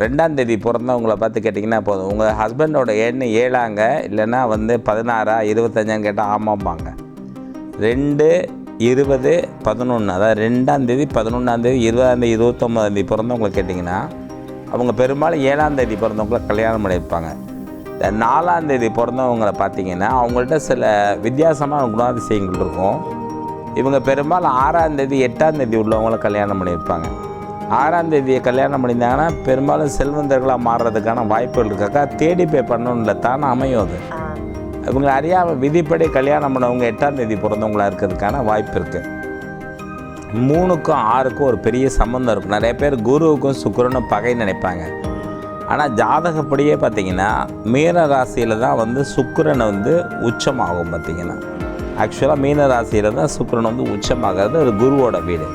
ரெண்டாம் தேதி பிறந்தவங்கள பார்த்து கேட்டிங்கன்னா போதும். உங்கள் ஹஸ்பண்டோட எண் ஏழாங்க இல்லைன்னா வந்து பதினாறா இருபத்தஞ்சான்னு கேட்டால் ஆமாம்பாங்க. ரெண்டு இருபது பதினொன்று அதாவது ரெண்டாம் தேதி பதினொன்றாம் தேதி இருபதாம் தேதி தேதி பிறந்தவங்களை கேட்டிங்கன்னா அவங்க பெரும்பாலும் ஏழாம் தேதி பிறந்தவங்கள கல்யாணம் பண்ணியிருப்பாங்க. இந்த நாலாம் தேதி பிறந்தவங்களை பார்த்தீங்கன்னா அவங்கள்ட்ட சில வித்தியாசமான குணாதிசயங்கள் இருக்கும். இவங்க பெரும்பாலும் ஆறாம் தேதி எட்டாம் தேதி உள்ளவங்கள கல்யாணம் பண்ணியிருப்பாங்க. ஆறாம் தேதியை கல்யாணம் பண்ணியிருந்தாங்கன்னா பெரும்பாலும் செல்வந்தர்களாக மாறுறதுக்கான வாய்ப்புகள் இருக்காக்கா? தேடி போய் பண்ணணும்ல தானே அமையும் அது. இவங்க அறியாமல் விதிப்படி கல்யாணம் பண்ணவங்க எட்டாம் தேதி பிறந்தவங்களா இருக்கிறதுக்கான வாய்ப்பு இருக்குது மூணுக்கும் ஆறுக்கும் ஒரு பெரிய சம்மந்தம் இருக்கும். நிறைய பேர் குருவுக்கும் சுக்கிரனும் பகை நினைப்பாங்க. ஆனால் ஜாதகப்படியே பார்த்தீங்கன்னா மீன ராசியில் தான் வந்து சுக்கிரன் வந்து உச்சமாகும் பார்த்தீங்கன்னா. ஆக்சுவலாக மீன ராசியில் தான் சுக்கிரன் வந்து உச்சமாகிறது அது குருவோட வீடு.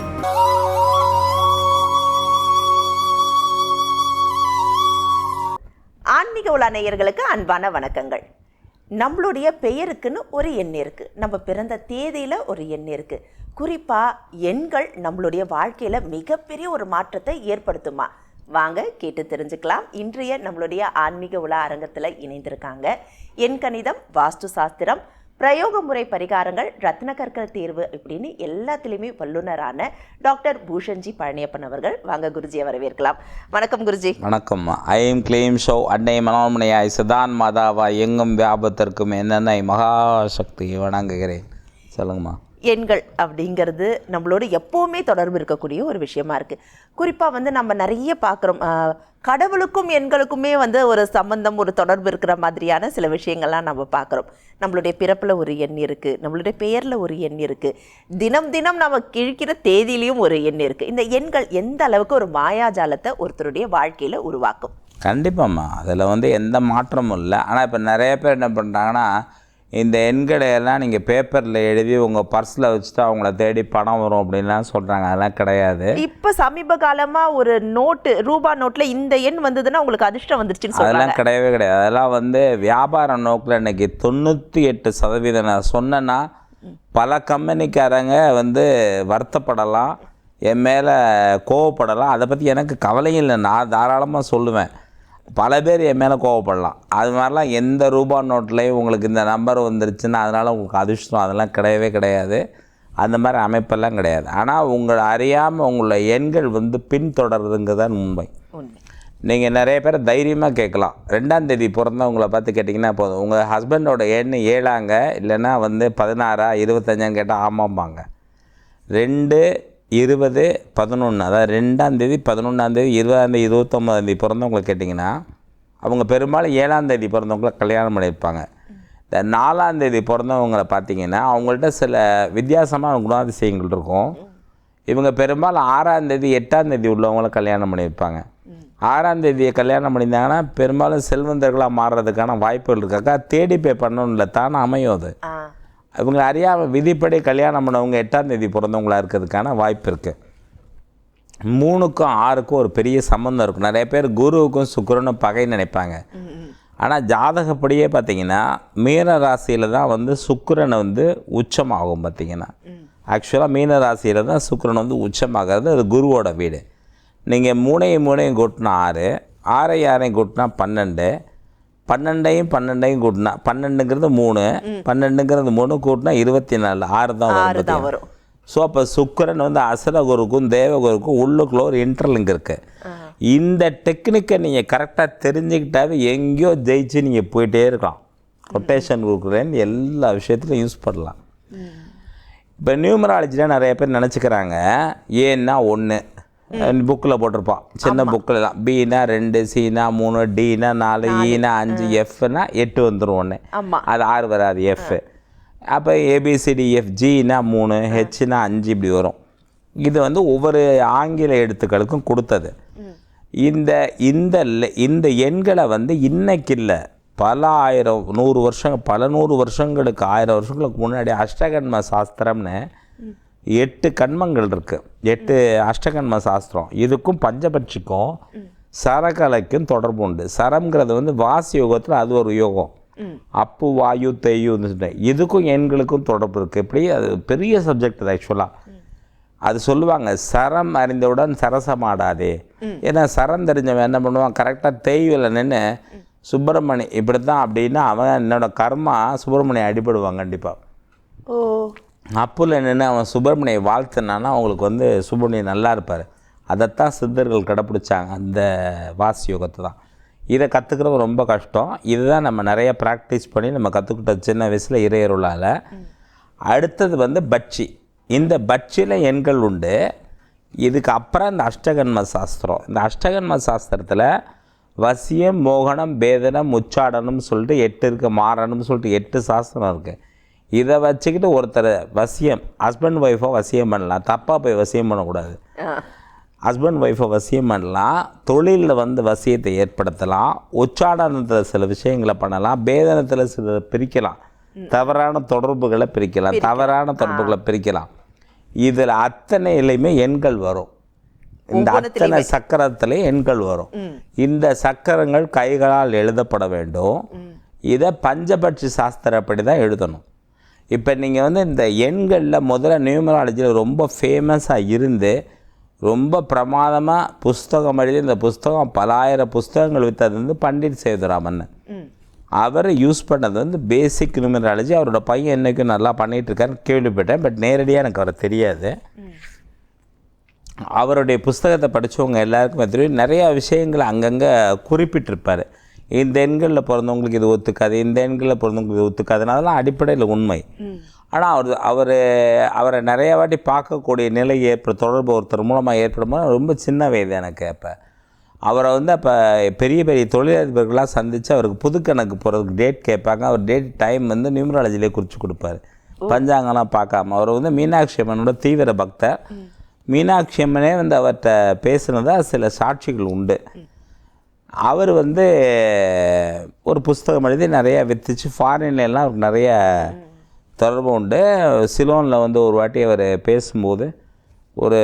ஆன்மீக உலா நேயர்களுக்கு அன்பான வணக்கங்கள். நம்மளுடைய பெயருக்குன்னு ஒரு எண் இருக்குது நம்ம பிறந்த தேதியில் ஒரு எண் இருக்குது குறிப்பாக எண்கள் நம்மளுடைய வாழ்க்கையில் மிகப்பெரிய ஒரு மாற்றத்தை ஏற்படுத்துமா? வாங்க கேட்டு தெரிஞ்சுக்கலாம். இன்றைய நம்மளுடைய ஆன்மீக உலா அரங்கத்தில் இணைந்திருக்காங்க. எண் கணிதம் வாஸ்து சாஸ்திரம். பிரயோக முறை பரிகாரங்கள் ரத்ன கற்கள் தேர்வு இப்படின்னு எல்லாத்துலேயுமே வல்லுனரான டாக்டர் பூஷன்ஜி பழனியப்பன் அவர்கள். வாங்க குருஜியை வரவேற்கலாம். வணக்கம் குருஜி. வணக்கம். ஐம் கிளீம் ஷோ அன்னை மனோன்மணியாய் சதான் மாதாவா எங்கும் வியாபத்திற்கும் என்னென்ன மகாசக்தியை வணங்குகிறேன். சொல்லுங்கம்மா. எண்கள் அப்படிங்கிறது நம்மளோட எப்போவுமே தொடர்பு இருக்கக்கூடிய ஒரு விஷயமா இருக்குது குறிப்பாக வந்து நம்ம நிறைய பார்க்குறோம் கடவுளுக்கும் எண்களுக்குமே வந்து ஒரு சம்பந்தம் ஒரு தொடர்பு இருக்கிற மாதிரியான சில விஷயங்கள்லாம் நம்ம பார்க்குறோம் நம்மளுடைய பிறப்பில் ஒரு எண் இருக்குது நம்மளுடைய பெயரில் ஒரு எண் இருக்குது தினம் தினம் நம்ம கிழிக்கிற தேதியிலையும் ஒரு எண் இருக்குது இந்த எண்கள் எந்த அளவுக்கு ஒரு மாயாஜாலத்தை ஒருத்தருடைய வாழ்க்கையில் உருவாக்கும்? கண்டிப்பாம்மா. அதில் வந்து எந்த மாற்றமும் இல்லை. ஆனால் இப்போ நிறைய பேர் என்ன பண்ணுறாங்கன்னா இந்த எண்களை எல்லாம் நீங்கள் பேப்பரில் எழுதி உங்கள் பர்ஸில் வச்சுட்டு அவங்கள தேடி பணம் வரும் அப்படின்லாம் சொல்கிறாங்க அதெல்லாம் கிடையாது. இப்போ சமீப காலமா ஒரு நோட்டு ரூபா நோட்ல இந்த எண் வந்ததுன்னா உங்களுக்கு அதிர்ஷ்டம் வந்துருச்சுன்னு அதெல்லாம் கிடையவே கிடையாது. அதெல்லாம் வந்து வியாபார நோக்கில் இன்னைக்கு தொண்ணூற்றி எட்டு சதவீதம் நான் சொன்னேன்னா பல கம்பெனிக்காரங்க வந்து வருத்தப்படலாம் என் மேலே கோவப்படலாம். அதை பற்றி எனக்கு கவலையும் இல்லை. நான் தாராளமாக சொல்லுவேன். பல பேர் என் மேலே கோவப்படலாம். அது மாதிரிலாம் எந்த ரூபா நோட்லேயும் உங்களுக்கு இந்த நம்பர் வந்துருச்சுன்னா அதனால் உங்களுக்கு அதிர்ஷ்டம். அதெல்லாம் கிடையவே கிடையாது. அந்த மாதிரி அமைப்பெல்லாம் கிடையாது. ஆனால் உங்களை அறியாமல் உங்களை எண்கள் வந்து பின்தொடருதுங்கிறது தான் உண்மை. உண்மை. நீங்கள் நிறைய பேர் தைரியமாக கேட்கலாம். ரெண்டாம் தேதி பிறந்தவங்கள பார்த்து கேட்டிங்கன்னா போதும். உங்கள் ஹஸ்பண்டோட எண் ஏழாங்க இல்லைன்னா வந்து பதினாறா இருபத்தஞ்சான்னு கேட்டால் ஆமாம்பாங்க. ரெண்டு இருபது பதினொன்று அதாவது ரெண்டாம் தேதி பதினொன்றாம் தேதி இருபதாம் தேதி தேதி பிறந்தவங்கள கேட்டிங்கன்னா அவங்க பெரும்பாலும் ஏழாம் தேதி பிறந்தவங்கள கல்யாணம் பண்ணியிருப்பாங்க. இந்த நாலாம் தேதி பிறந்தவங்கள பார்த்தீங்கன்னா அவங்கள்ட்ட சில வித்தியாசமான குணாதிசயங்கள் இருக்கும். இவங்க பெரும்பாலும் ஆறாம் தேதி எட்டாம் தேதி உள்ளவங்கள கல்யாணம் பண்ணியிருப்பாங்க. ஆறாம் தேதியை கல்யாணம் பண்ணியிருந்தாங்கன்னா பெரும்பாலும் செல்வந்தர்களாக மாறுறதுக்கான வாய்ப்புகள் இருக்காக்கா? தேடி போய் பண்ணணும்ல தானே அமையும் அது. இவங்க அறியாமல் விதிப்படி கல்யாணம் பண்ணவங்க எட்டாம் தேதி பிறந்தவங்களா இருக்கிறதுக்கான வாய்ப்பு இருக்குது மூணுக்கும் ஆறுக்கும் ஒரு பெரிய சம்மந்தம் இருக்கும். நிறைய பேர் குருவுக்கும் சுக்கரனும் பகைன்னு நினைப்பாங்க. ஆனால் ஜாதகப்படியே பார்த்தீங்கன்னா மீன ராசியில் தான் வந்து சுக்கிரன் வந்து உச்சமாகும் பார்த்தீங்கன்னா ஆக்சுவலாக மீன ராசியில் தான் சுக்கிரன் வந்து உச்சமாகிறது அது குருவோட வீடு. நீங்கள் மூணையும் மூணையும் கூட்டினா ஆறு ஆறையும் ஆறையும் கூட்டினா பன்னெண்டு பன்னெண்டையும் பன்னெண்டையும் கூட்டினா பன்னெண்டுங்கிறது மூணு பன்னெண்டுங்கிறது மூணு கூட்டினா இருபத்தி நாலு ஆறு தான் வரும். வரும். ஸோ அப்போ சுக்கிரன் வந்து அசுரகுருக்கும் தேவகுருக்கும் உள்ளுக்குள்ள ஒரு இன்டர்லிங்க் இருக்கு. இந்த டெக்னிக்கை நீங்கள் கரெக்டாக தெரிஞ்சுக்கிட்டாவே எங்கேயோ ஜெயிச்சு நீங்கள் போயிட்டே இருக்கலாம். கொட்டேஷன் கொடுக்குறேன்னு எல்லா விஷயத்துலையும் யூஸ் பண்ணலாம். இப்போ நியூமராலஜியில் நிறைய பேர் நினச்சிக்கிறாங்க ஏன்னா ஒன்று புக்கில் போட்டிருப்பான். சின்ன புக்கில் தான். பினா ரெண்டு சினா மூணு டினா நாலு ஈனா அஞ்சு எஃப்னா எட்டு வந்துடும் ஒன்று அது ஆறு வராது எஃப் அப்போ ஏபிசிடி எஃப் ஜினா மூணு ஹெச்னா அஞ்சு இப்படி வரும். இது வந்து ஒவ்வொரு ஆங்கில எழுத்துக்களுக்கும் கொடுத்தது. இந்த இந்த இந்த எண்களை வந்து இன்னைக்கு இல்லை. பல ஆயிரம் நூறு வருஷம் பல நூறு வருஷங்களுக்கு ஆயிரம் வருஷங்களுக்கு முன்னாடி அஷ்டகன்ம சாஸ்திரம்னு எட்டு கண்மங்கள் இருக்கு. எட்டு அஷ்டகன்ம சாஸ்திரம். இதுக்கும் பஞ்சபட்சிக்கும் சரகலைக்கும் தொடர்பு உண்டு. சரம்ங்கிறது வந்து வாசி யோகத்தில் அது ஒரு யோகம். அப்பு வாயு தெய்யுன்னு சொல்லிட்டு இதுக்கும் எண்களுக்கும் தொடர்பு இருக்குது இப்படி அது பெரிய சப்ஜெக்ட் அது ஆக்சுவலாக அது சொல்லுவாங்க சரம் அறிந்தவுடன் சரசமாடாதே. ஏன்னா சரம் தெரிஞ்சவன் என்ன பண்ணுவான்? கரெக்டாக தேய்வில் நின்று சுப்பிரமணி இப்படி தான் அப்படின்னா அவன் என்னோட கர்மா சுப்பிரமணியம் அடிபடுவான் கண்டிப்பாக ஓ. அப்புல நின்று அவன் சுப்பிரமணியை வாழ்த்தினான்னா அவங்களுக்கு வந்து சுப்பிரமணியம் நல்லா இருப்பார். அதைத்தான் சித்தர்கள் கடைப்பிடிச்சாங்க அந்த வாசி யோகத்தை தான் இதை கற்றுக்கிறது ரொம்ப கஷ்டம். இதுதான் நம்ம நிறைய ப்ராக்டிஸ் பண்ணி நம்ம கற்றுக்கிட்ட சின்ன வயசில் இறையருளால். அடுத்தது வந்து பட்சி. இந்த பட்சியில் எண்கள் உண்டு. இதுக்கு அப்புறம் இந்த அஷ்டகன்ம சாஸ்திரம். இந்த அஷ்டகன்ம சாஸ்திரத்தில் வசியம் மோகனம் பேதனம் உச்சாடனம் சொல்லிட்டு எட்டு இருக்க மாறணும்னு சொல்லிட்டு எட்டு சாஸ்திரம் இருக்குது இதை வச்சுக்கிட்டு ஒருத்தர் வசியம் ஹஸ்பண்ட் ஒய்ஃபை வசியம் பண்ணலாம். தப்பாக போய் வசியம் பண்ணக்கூடாது. ஹஸ்பண்ட் ஒய்ஃபை வசியம் பண்ணலாம். தொழிலில் வந்து வசியத்தை ஏற்படுத்தலாம். உச்சாடனத்தில் சில விஷயங்களை பண்ணலாம். பேதனத்தில் சில பிரிக்கலாம். தவறான தொடர்புகளை பிரிக்கலாம். தவறான தொடர்புகளை பிரிக்கலாம். இதில் அத்தனையிலையுமே எண்கள் வரும். இந்த அத்தனை சக்கரத்திலே எண்கள் வரும். இந்த சக்கரங்கள் கைகளால் எழுதப்பட வேண்டும். இதை பஞ்சபட்சி சாஸ்திரப்படி தான் எழுதணும். இப்போ நீங்கள் வந்து இந்த எண்களில் முதல்ல நியூமராலஜியில் ரொம்ப ஃபேமஸாக இருந்து ரொம்ப பிரமாதமாக புஸ்தகம் எழுதி இந்த புஸ்தகம் பலாயிரம் புஸ்தகங்கள் வித்தது வந்து பண்டிட் சேதுராமன். அவர் யூஸ் பண்ணது வந்து பேசிக் நியூமராலஜி அவரோட பையன் என்றைக்கும் நல்லா பண்ணிகிட்டு இருக்காருன்னு கேள்விப்பட்டேன் பட் நேரடியாக எனக்கு அவரை தெரியாது. அவருடைய புஸ்தகத்தை படித்தவங்க எல்லாருக்குமே தெரியும். நிறையா விஷயங்களை அங்கங்கே குறிப்பிட்டிருப்பார். இந்த எண்களில் பிறந்தவங்களுக்கு இது ஒத்துக்காது இந்த எண்களில் பிறந்தவங்களுக்கு இது ஒத்துக்காதுன்னு அதெல்லாம் அடிப்படையில் உண்மை. ஆனால் அவர் அவர் அவரை நிறைய வாட்டி பார்க்கக்கூடிய நிலை ஏற்ப தொடர்பு ஒருத்தர் மூலமாக ஏற்படும்போது ரொம்ப சின்ன வயது எனக்கு அப்போ. அவரை வந்து அப்போ பெரிய பெரிய தொழிலதிபர்களாக சந்தித்து அவருக்கு புது கணக்கு போகிறதுக்கு டேட் கேட்பாங்க. அவர் டேட் டைம் வந்து நியூமராலஜிலே குறித்து கொடுப்பாரு. பஞ்சாங்கம்லாம் பார்க்காம. அவர் வந்து மீனாட்சி அம்மனோட தீவிர பக்தர். மீனாட்சி அம்மனே வந்து அவர்கிட்ட பேசுனதா சில சாட்சிகள் உண்டு. அவர் வந்து ஒரு புஸ்தகம் எழுதி நிறையா வித்துச்சு. ஃபாரின்ல எல்லாம் அவருக்கு நிறைய தொடர்பு உண்டு. சிலோனில் வந்து ஒரு வாட்டி அவர் பேசும்போது ஒரு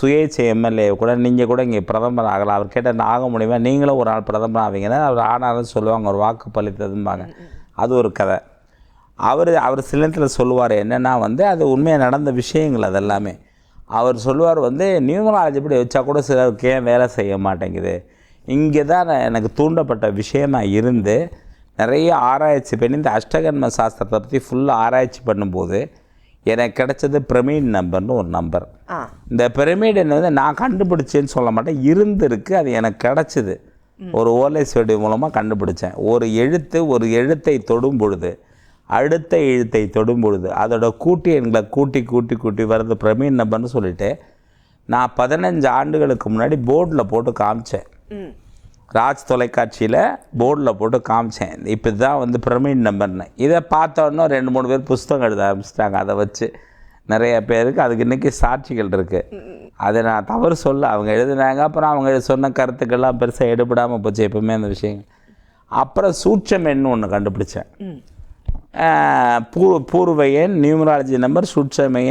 சுயேட்சை எம்எல்ஏ கூட நீங்கள் கூட இங்கே பிரதமர் ஆகலாம். அவர் கேட்ட நான் ஆக முடியுமா? நீங்களும் ஒரு நாள் பிரதமர் ஆவீங்கன்னா அவர் ஆனாலும் சொல்லுவாங்க. ஒரு வாக்கு பளித்ததும்பாங்க அது ஒரு கதை. அவர் அவர் சிலத்தில் சொல்லுவார் என்னென்னா வந்து அது உண்மையாக நடந்த விஷயங்கள் அதெல்லாமே. அவர் சொல்லுவார் வந்து நியூமராலஜி இப்படி வச்சா கூட சிலருக்கு ஏன் வேலை செய்ய மாட்டேங்குது? இங்கே தான் நான் எனக்கு தூண்டப்பட்ட விஷயமா இருந்து நிறைய ஆராய்ச்சி பண்ணி இந்த அஷ்டகன்ம சாஸ்திரத்தை பற்றி ஃபுல்லாக ஆராய்ச்சி பண்ணும்போது எனக்கு கிடைச்சது பிரமீட் நம்பர்னு ஒரு நம்பர் இந்த பிரமிடு வந்து நான் கண்டுபிடிச்சேன்னு சொல்ல மாட்டேன். இருந்திருக்கு அது எனக்கு கிடச்சிது. ஒரு ஓலை சுவடி மூலமாக கண்டுபிடிச்சேன். ஒரு எழுத்து ஒரு எழுத்தை தொடும் பொழுது அடுத்த எழுத்தை தொடும் பொழுது அதோட கூட்டி எண்களை கூட்டி கூட்டி கூட்டி வருது பிரமீன் நம்பர்னு சொல்லிட்டு நான் பதினஞ்சு ஆண்டுகளுக்கு முன்னாடி போர்டில் போட்டு காமிச்சேன். ராஜ் தொலைக்காட்சியில் போர்டில் போட்டு காமிச்சேன். இப்போ தான் வந்து பிரமிட் நம்பர்னு. இதை பார்த்தோன்னே ரெண்டு மூணு பேர் புஸ்தகம் எழுத ஆரம்பிச்சிட்டாங்க. அதை வச்சு நிறைய பேருக்கு அதுக்கு இன்றைக்கி சாட்சிகள் இருக்குது அதை நான் தவறு சொல்ல அவங்க எழுதுனாங்க. அப்புறம் அவங்க சொன்ன கருத்துக்கள்லாம் பெருசாக எடுபடாமல் போச்சு எப்பவுமே அந்த விஷயங்கள். அப்புறம் சூட்சமென்னு ஒன்று கண்டுபிடிச்சேன். பூ பூர்வ நியூமராலஜி நம்பர் சுட்சம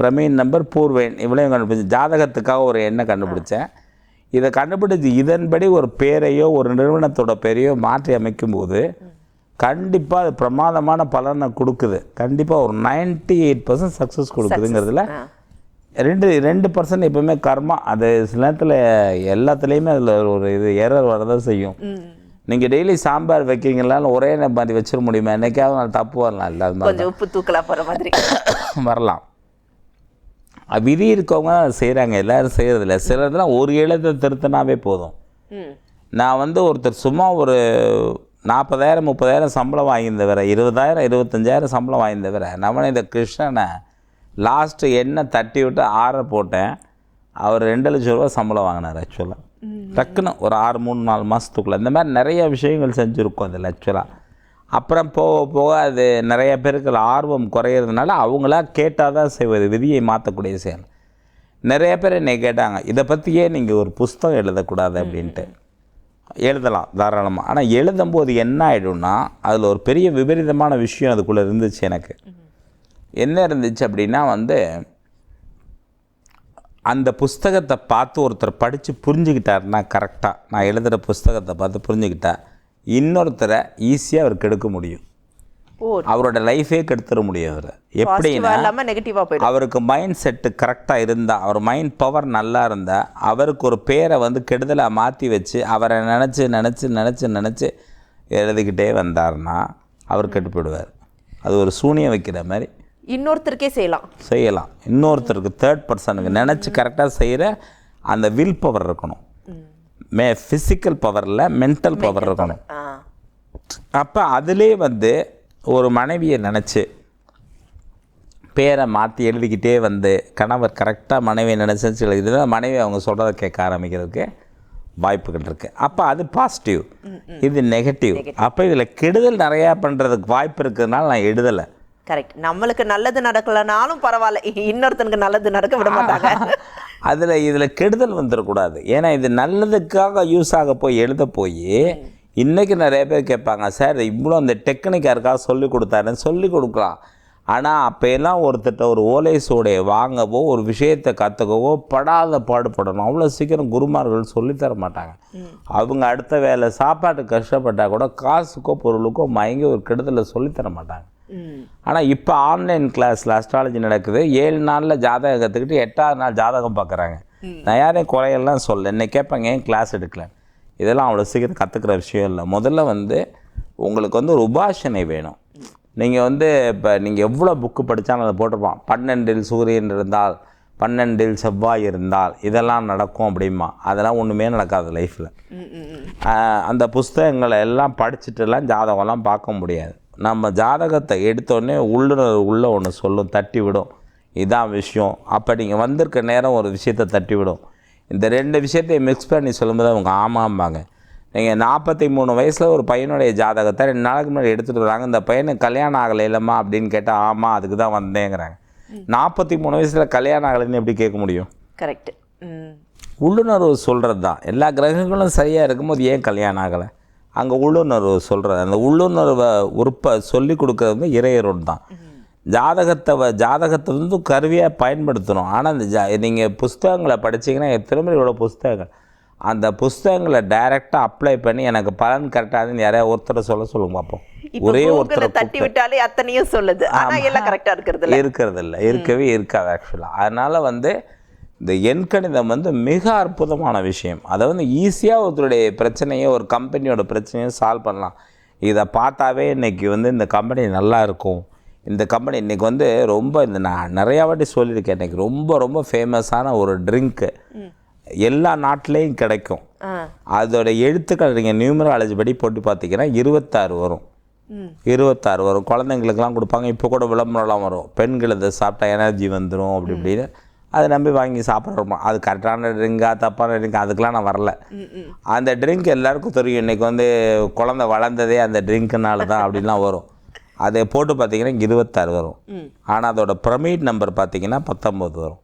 பிரமீன் நம்பர் பூர்வையன் இவ்வளோ கண்டுபிடிச்சேன். ஜாதகத்துக்காக ஒரு எண்ணை கண்டுபிடிச்சேன். இதை கண்டுபிடிச்சு இதன்படி ஒரு பேரையோ ஒரு நிறுவனத்தோட பேரையோ மாற்றி அமைக்கும்போது கண்டிப்பாக அது பிரமாதமான பலனை கொடுக்குது. கண்டிப்பாக ஒரு 98% எயிட் பர்சன்ட் சக்ஸஸ் கொடுக்குதுங்கிறதுல ரெண்டு ரெண்டு பர்சன்ட் எப்பவுமே கர்மா. அது சில நேரத்தில் எல்லாத்துலேயுமே அதில் ஒரு இது எரர் வரதான் செய்யும். நீங்கள் டெய்லி சாம்பார் வைக்கிறீங்களால ஒரே மாதிரி வச்சிட முடியுமா? என்னைக்காவது நான் தப்பு வரலாம். இல்லை அது மாதிரி உப்பு தூக்கலா போற மாதிரி. வரலாம். விதி இருக்கவங்க செய்கிறாங்க எல்லாரும் செய்கிறதில்ல சிலர்லாம் ஒரு எழுத்தை திருத்தினாவே போதும். நான் வந்து ஒருத்தர் சும்மா ஒரு நாற்பதாயிரம் முப்பதாயிரம் சம்பளம் வாங்கியிருந்தவரை இருபதாயிரம் இருபத்தஞ்சாயிரம் சம்பளம் வாங்கியிருந்தவரை நம்மளே இந்த கிருஷ்ணனை லாஸ்ட்டு என்ன தட்டி விட்டு ஆற போட்டேன். அவர் ரெண்டு லட்ச ரூபா சம்பளம் வாங்கினார் ஆக்சுவலாக டக்குன்னு ஒரு ஆறு மூணு நாலு மாதத்துக்குள்ளே இந்த மாதிரி நிறைய விஷயங்கள் செஞ்சுருக்கோம் அதில் ஆக்சுவலாக அப்புறம் போக போக அது நிறைய பேருக்கு ஆர்வம் குறையிறதுனால அவங்களா கேட்டால் தான் செய்வது விதியை மாற்றக்கூடிய செயல். நிறைய பேர் என்னை கேட்டாங்க இதை பற்றியே நீங்கள் ஒரு புஸ்தகம் எழுதக்கூடாது அப்படின்ட்டு. எழுதலாம் தாராளமாக. ஆனால் எழுதும்போது என்ன ஆகிடும்னா அதில் ஒரு பெரிய விபரீதமான விஷயம் அதுக்குள்ளே இருந்துச்சு எனக்கு. என்ன இருந்துச்சு அப்படின்னா வந்து அந்த புஸ்தகத்தை பார்த்து ஒருத்தர் படித்து புரிஞ்சுக்கிட்டாருன்னா கரெக்டாக நான் எழுதுகிற புஸ்தகத்தை பார்த்து புரிஞ்சுக்கிட்டா இன்னொருத்தரை ஈஸியாக அவர் கெடுக்க முடியும். அவரோட லைஃபே கெடுத்துட முடியும் அவர். எப்படின்னா அவருக்கு மைண்ட் செட்டு கரெக்டாக இருந்தால் அவர் மைண்ட் பவர் நல்லா இருந்தால் அவருக்கு ஒரு பேரை வந்து கெடுதலாக மாற்றி வச்சு அவரை நினச்சி நினச்சி நினச்சி நினச்சி எழுதிக்கிட்டே வந்தார்னா அவர் கெட்டு போயிடுவார். அது ஒரு சூனியம் வைக்கிற மாதிரி இன்னொருத்தருக்கே செய்யலாம். செய்யலாம். இன்னொருத்தருக்கு தேர்ட் பர்சனுக்கு நினச்சி கரெக்டாக செய்கிற அந்த வில் பவர் இருக்கணும். மே. ஃபிசிக்கல் பவரில் மென்டல் பவர் இருக்கணும். அப்போ அதிலே வந்து ஒரு மனைவியை நினச்சி பேரை மாற்றி எழுதிக்கிட்டே வந்து கணவர் கரெக்டாக மனைவியை நினச்சி எழுதிட்டு மனைவி அவங்க சொல்கிறத கேட்க ஆரம்பிக்கிறதுக்கு வாய்ப்புகள் இருக்குது அப்போ அது பாசிட்டிவ் இது நெகட்டிவ் அப்போ இதில் கெடுதல் நிறையா பண்ணுறதுக்கு வாய்ப்பு இருக்கிறதுனால நான் எழுதலை. கரெக்ட் நம்மளுக்கு நல்லது நடக்கலனாலும் பரவாயில்ல. இன்னொருத்தனுக்கு நல்லது நடக்க விட மாட்டாங்க. அதில் இதில் கெடுதல் வந்துடக்கூடாது ஏன்னா இது நல்லதுக்காக யூஸ் ஆக போய் எழுத போய் இன்றைக்கி நிறைய பேர் கேட்பாங்க சார் இவ்வளோ அந்த டெக்னிக் யாருக்காக சொல்லி கொடுத்தாருன்னு சொல்லி கொடுக்கலாம். ஆனால் அப்போ எல்லாம் ஒருத்தட்ட ஒரு ஓலை சோடையை வாங்கவோ ஒரு விஷயத்தை கற்றுக்கவோ படாத பாடுபடணும். அவ்வளோ சீக்கிரம் குருமார்கள் சொல்லித்தர மாட்டாங்க. அவங்க அடுத்த வேலை சாப்பாட்டுக்கு கஷ்டப்பட்டால் கூட காசுக்கோ பொருளுக்கோ மயங்கி ஒரு கெடுதலை சொல்லித்தர மாட்டாங்க. ஆனால் இப்போ ஆன்லைன் கிளாஸில் அஸ்ட்ராலஜி நடக்குது. ஏழு நாளில் ஜாதகம் கற்றுக்கிட்டு எட்டாவது நாள் ஜாதகம் பார்க்குறாங்க நான் யாரையும் குறையெல்லாம் சொல்ல என்னை கேட்பாங்க ஏன் கிளாஸ் எடுக்கல? இதெல்லாம் அவ்வளோ சீக்கிரம் கற்றுக்கிற விஷயம் இல்லை. முதல்ல வந்து உங்களுக்கு வந்து ஒரு உபாசனை வேணும். நீங்கள் வந்து இப்போ நீங்கள் எவ்வளோ புக்கு படித்தாலும் அதை போட்டிருப்பான். பன்னெண்டில் சூரியன் இருந்தால் பன்னெண்டில் செவ்வாய் இருந்தால் இதெல்லாம் நடக்கும் அப்படிமா. அதெல்லாம் ஒன்றுமே நடக்காது லைஃப்பில் அந்த புஸ்தகங்களை எல்லாம் படிச்சுட்டுலாம் ஜாதகம்லாம் பார்க்க முடியாது. நம்ம ஜாதகத்தை எடுத்தோடனே உள்ளுணர்வு உள்ளே ஒன்று சொல்லும் தட்டி விடும். இதான் விஷயம். அப்போ நீங்கள் வந்திருக்க நேரம் ஒரு விஷயத்தை தட்டி விடும். இந்த ரெண்டு விஷயத்தையும் மிக்ஸ் பண்ணி சொல்லும்போது அவங்க ஆமாம்பாங்க. நீங்கள் நாற்பத்தி மூணு வயசில் ஒரு பையனுடைய ஜாதகத்தை ரெண்டு நாளைக்கு முன்னாடி எடுத்துகிட்டு வராங்க. இந்த பையனுக்கு கல்யாணம் ஆகலை இல்லைம்மா அப்படின்னு கேட்டால் ஆமாம் அதுக்கு தான் வந்தேங்கிறாங்க. நாற்பத்தி மூணு வயசில் கல்யாணம் ஆகலைன்னு எப்படி கேட்க முடியும்? கரெக்ட் உள்ளுணர்வு சொல்கிறது தான் எல்லா கிரகங்களும் சரியாக இருக்கும்போது ஏன் கல்யாணம் ஆகலை? அங்கே உள்ளுணர்வு சொல்கிறது அந்த உள்ளுணர்வை உறுப்பை சொல்லி கொடுக்கறது வந்து இறையருள் தான். ஜாதகத்தை ஜாதகத்தை வந்து கருவியாக பயன்படுத்தணும். ஆனால் இந்த ஜா நீங்கள் புஸ்தகங்களை படிச்சீங்கன்னா திரும்ப இவ்வளோ புஸ்தகங்கள்? அந்த புஸ்தகங்களை டைரெக்டாக அப்ளை பண்ணி எனக்கு பலன் கரெக்டாகுதுன்னு யாரையா ஒருத்தரை சொல்ல சொல்லுங்க பார்ப்போம் ஒரே ஒருத்தரை தட்டி விட்டாலே அத்தனையும் சொல்லுது. எல்லாம் கரெக்டா இருக்கிறது இல்ல இருக்கிறது இல்லை இருக்கவே இருக்காது ஆக்சுவலாக அதனால் வந்து இந்த எண்கணிதம் வந்து மிக அற்புதமான விஷயம். அதை வந்து ஈஸியாக ஒருத்தருடைய பிரச்சனையோ ஒரு கம்பெனியோட பிரச்சனையோ சால்வ் பண்ணலாம். இதை பார்த்தாவே இன்னைக்கு வந்து இந்த கம்பெனி நல்லா இருக்கும். இந்த கம்பெனி இன்னைக்கு வந்து ரொம்ப இந்த நான் நிறையா வாட்டி சொல்லியிருக்கேன் இன்னைக்கு ரொம்ப ரொம்ப ஃபேமஸான ஒரு ட்ரிங்க்கு எல்லா நாட்டிலையும் கிடைக்கும். அதோட எழுத்துக்கள் நீங்கள் நியூமராலஜி படி போட்டு பார்த்தீங்கன்னா இருபத்தாறு வரும். இருபத்தாறு வரும். குழந்தைங்களுக்கெல்லாம் கொடுப்பாங்க. இப்போ கூட விளம்பரம்லாம் வரும். பெண்கள் இதை சாப்பிட்டா எனர்ஜி வந்துடும் அப்படி இப்படின்னு. அதை நம்பி வாங்கி சாப்பிட்றோம்? அது கரெக்டான ட்ரிங்கா தப்பான ட்ரிங்க் அதுக்கெலாம் நான் வரல. அந்த ட்ரிங்க் எல்லாருக்கும் தெரியும். இன்றைக்கி வந்து குழந்தை வளர்ந்ததே அந்த ட்ரிங்க்குனால தான் அப்படின்லாம் வரும். அதை போட்டு பார்த்தீங்கன்னா இருபத்தாறு வரும். ஆனால் அதோட பிரமிட் நம்பர் பார்த்தீங்கன்னா பத்தொம்பது வரும்.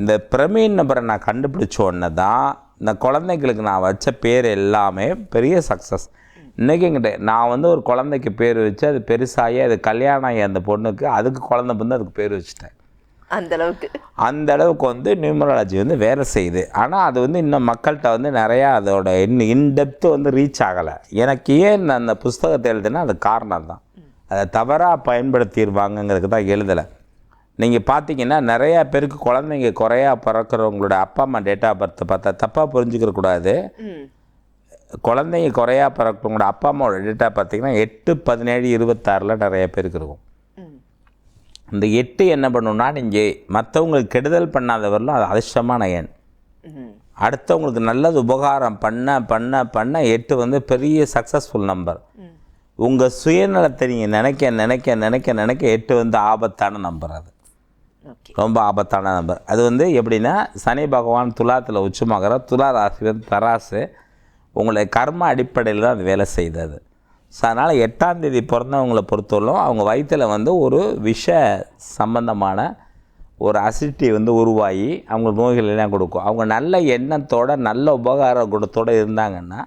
இந்த பிரமிட் நம்பரை நான் கண்டுபிடிச்ச உடனே தான் இந்த குழந்தைங்களுக்கு நான் வச்ச பேர் எல்லாமே பெரிய சக்ஸஸ் இன்றைக்கி என்கிட்ட நான் வந்து ஒரு குழந்தைக்கு பேர் வச்சு அது பெருசாகி அது கல்யாணம் ஆகி அந்த பொண்ணுக்கு அதுக்கு குழந்தை வந்து அதுக்கு பேர் வச்சுட்டேன். அந்த அளவுக்கு. அந்த அளவுக்கு வந்து நியூமராலஜி வந்து வேலை செய்யுது. ஆனால் அது வந்து இன்னும் மக்கள்கிட்ட வந்து நிறையா அதோட இன் இன்டெப்த்து வந்து ரீச் ஆகலை. எனக்கு ஏன் அந்த புஸ்தகத்தை எழுதுனா அது காரணம் தான் அதை தவறாக பயன்படுத்திடுவாங்கங்கிறதுக்கு தான் எழுதலை. நீங்கள் பார்த்தீங்கன்னா நிறையா பேருக்கு குழந்தைங்க குறையா பிறக்கிறவங்களோட அப்பா அம்மா டேட் ஆஃப் பர்த் பார்த்தா தப்பாக புரிஞ்சுக்கிற கூடாது. ம். குழந்தைங்க குறையா பிறக்கிறவங்களோட அப்பா அம்மாவோட டேட்டா பார்த்தீங்கன்னா எட்டு பதினேழு இருபத்தாறில் நிறைய பேருக்கு இருக்கும். இந்த எட்டு என்ன பண்ணுன்னா நீங்கள் மற்றவங்களுக்கு கெடுதல் பண்ணாதவர்களும் அது அதிர்ஷ்டமான எண். அடுத்தவங்களுக்கு நல்லது உபகாரம் பண்ண பண்ண பண்ண எட்டு வந்து பெரிய சக்ஸஸ்ஃபுல் நம்பர் உங்கள் சுயநலத்தை நீங்கள் நினைக்க நினைக்க நினைக்க நினைக்க எட்டு வந்து ஆபத்தான நம்பர் அது. ரொம்ப ஆபத்தான நம்பர். அது வந்து எப்படின்னா சனி பகவான் துலாத்தில் உச்சமாகிற துலா ராசி வந்து தராசு உங்களை கர்ம அடிப்படையில் தான் அது வேலை செய்தது. ஸோ அதனால் எட்டாம் தேதி பிறந்தவங்களை பொறுத்தவரைக்கும் அவங்க வயிற்றில் வந்து ஒரு விஷ சம்பந்தமான ஒரு அசிடிட்டி வந்து உருவாகி அவங்க நோய்கள் எல்லாம் கொடுக்கும். அவங்க நல்ல எண்ணத்தோட நல்ல உபகார குணத்தோடு இருந்தாங்கன்னா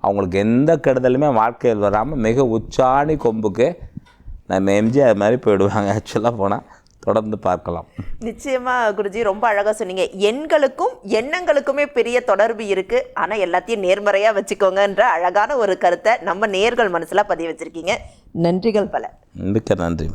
அவங்களுக்கு எந்த கெடுதலுமே வாழ்க்கையில் வராமல் மிக உச்சாணி கொம்புக்கு நம்ம எம்ஜிஆர் மாதிரி போயிடுவாங்க ஆக்சுவலாக போனால் தொடர்ந்து பார்க்கலாம். நிச்சயமா குருஜி ரொம்ப அழகா சொன்னீங்க. எண்களுக்கும் எண்ணங்களுக்குமே பெரிய தொடர்பு இருக்கு. ஆனா எல்லாத்தையும் நேர்மறையா வச்சுக்கோங்கன்ற அழகான ஒரு கருத்தை நம்ம நேர்கள் மனசுல பதிய வச்சிருக்கீங்க. நன்றிகள் பல. மிக்க நன்றி.